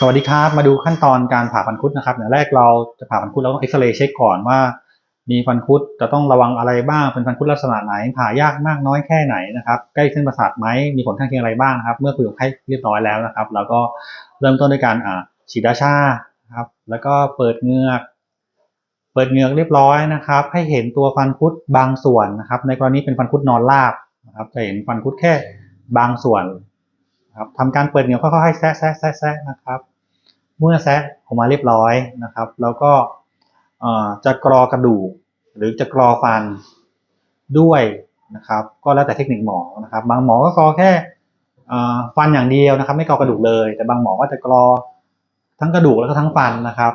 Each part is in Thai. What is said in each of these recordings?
สวัสดีครับมาดูขั้นตอนการผ่าฟันคุดนะครับอย่างแรกเราจะผ่าฟันคุดเราต้องเอ็กซเรย์เช็คก่อนว่า มีฟันคุดจะต้องระวังอะไรบ้างเป็นฟันคุดลักษณะไหนผ่ายากมากน้อยแค่ไหนนะครับใกล้เส้นประสาทไหมมีผลข้างเคียงอะไรบ้างนะครับ เมื่อคุยกับไข้เรียบร้อยแล้วนะครับเราก็เริ่มต้นด้วยการอ่าฉีดยาชาครับแล้วก็เปิดเหงือก เปิดเหงือกเรียบร้อยนะครับ ให้เห็นตัวฟันคุดบางส่วนนะครับ ในกรณีเป็นฟันคุดนอนราบนะครับจะเห็นฟันคุดแค่บางส่วน ครับทำการเปิดเหงือกค่อยๆแซะแซะแซะแซะนะครับ เมื่อแซะออกมาเรียบร้อยนะครับ แล้วก็จะกรอกระดูกหรือจะกรอฟันด้วยนะครับ ก็แล้วแต่เทคนิคหมอนะครับ บางหมอก็กรอแค่ฟันอย่างเดียวนะครับ ไม่กรอกระดูกเลย แต่บางหมอก็จะกรอทั้งกระดูกแล้วก็ทั้งฟันนะครับ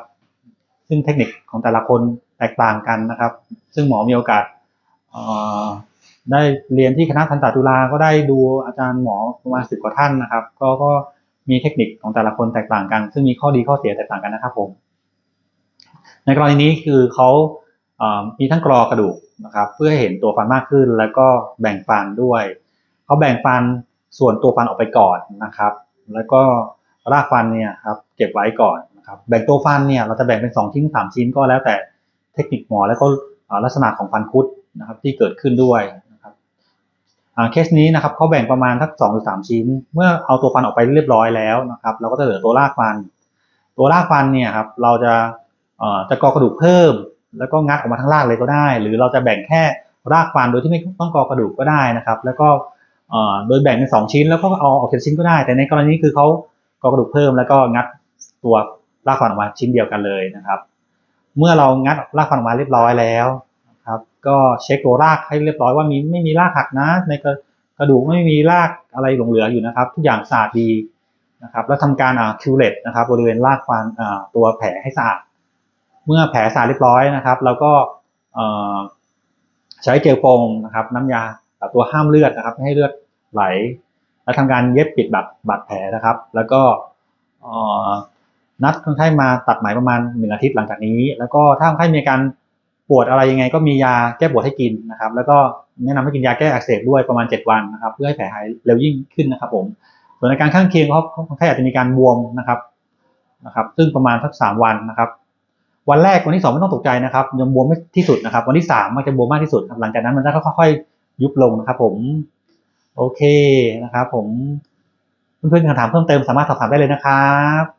ซึ่งเทคนิคของแต่ละคนแตกต่างกันนะครับ ซึ่งหมอมีโอกาส ได้เรียนที่คณะทันตจุฬาก็ได้ดูอาจารย์หมอประมาณสิบกว่าท่านนะครับ ก็ก็มีเทคนิคของแต่ละคนแตกต่างกัน ซึ่งมีข้อดีข้อเสียแตกต่างกันนะครับผม ในกรณีนี้คือเขามีทั้งกรอกระดูกนะครับ เพื่อให้เห็นตัวฟันมากขึ้น แล้วก็แบ่งฟันด้วยเขาแบ่งฟันส่วนตัวฟันออกไปก่อนนะครับ แล้วก็รากฟันเนี่ยครับเก็บไว้ก่อนนะครับ แบ่งตัวฟันเนี่ยเราจะแบ่งเป็นสองชิ้นสามชิ้นก็แล้วแต่เทคนิคหมอแล้วก็ลักษณะของฟันคุดนะครับที่เกิดขึ้นด้วย เคสนี้นะครับเขาแบ่งประมาณทักสองหรือสามชิ้น เมื่อเอาตัวฟันออกไปเรียบร้อยแล้วนะครับ เราก็จะเหลือตัวรากฟัน ตัวรากฟันเนี่ยครับเราจะจะกอกระดูกเพิ่ม แล้วก็งัดออกมาทั้งรากเลยก็ได้ หรือเราจะแบ่งแค่รากฟันโดยที่ไม่ต้องกอกระดูกก็ได้นะครับ แล้วก็โดยแบ่งเป็นสองชิ้น แล้วก็เอาออกเป็นชิ้นก็ได้ แต่ในกรณีนี้คือเขากอกระดูกเพิ่มแล้วก็งัดตัวรากฟันออกมาชิ้นเดียวกันเลยนะครับ เมื่อเรางัดรากฟันออกมาเรียบร้อยแล้ว ครับก็เช็คตัวรากให้เรียบร้อยว่ามีไม่มีรากหักนะ ในกระกระดูกไม่มีรากอะไรหลงเหลืออยู่นะครับ ทุกอย่างสะอาดดีนะครับแล้วทำการอ่าคิวเลตนะครับบริเวณรากฟันอ่าตัวแผลให้สะอาดเมื่อแผลสะอาดเรียบร้อยนะครับเราก็อ่ใช้เจลโฟมนะครับ น้ำยาตัวห้ามเลือดนะครับไม่ให้เลือดไหล แล้วทำการเย็บปิดบาดบาดแผลนะครับ แล้วก็อ่นัดคนไข้มาตัดไหมประมาณหนึ่งอาทิตย์หลังจากนี้ แล้วก็ถ้าคนไข้มีการ ปวดอะไรยังไงก็มียาแก้ปวดให้กินนะครับ แล้วก็แนะนำให้กินยาแก้อักเสบด้วยประมาณ 7 วันนะครับ เพื่อให้แผลหายเร็วยิ่งขึ้นนะครับผมส่วนอาการข้างเคียงเขาคนไข้อาจจะมีการบวมนะครับนะครับ ซึ่งประมาณสักสามวันนะครับ วันแรกวันที่สองไม่ต้องตกใจนะครับยังบวมไม่ที่สุดนะครับ วันที่สามมันจะบวมมากที่สุด หลังจากนั้นมันจะค่อยๆยุบลงนะครับ ผมโอเคนะครับ ผมเพื่อนๆคำถามเพิ่มเติมสามารถสอบถามได้เลยนะครับ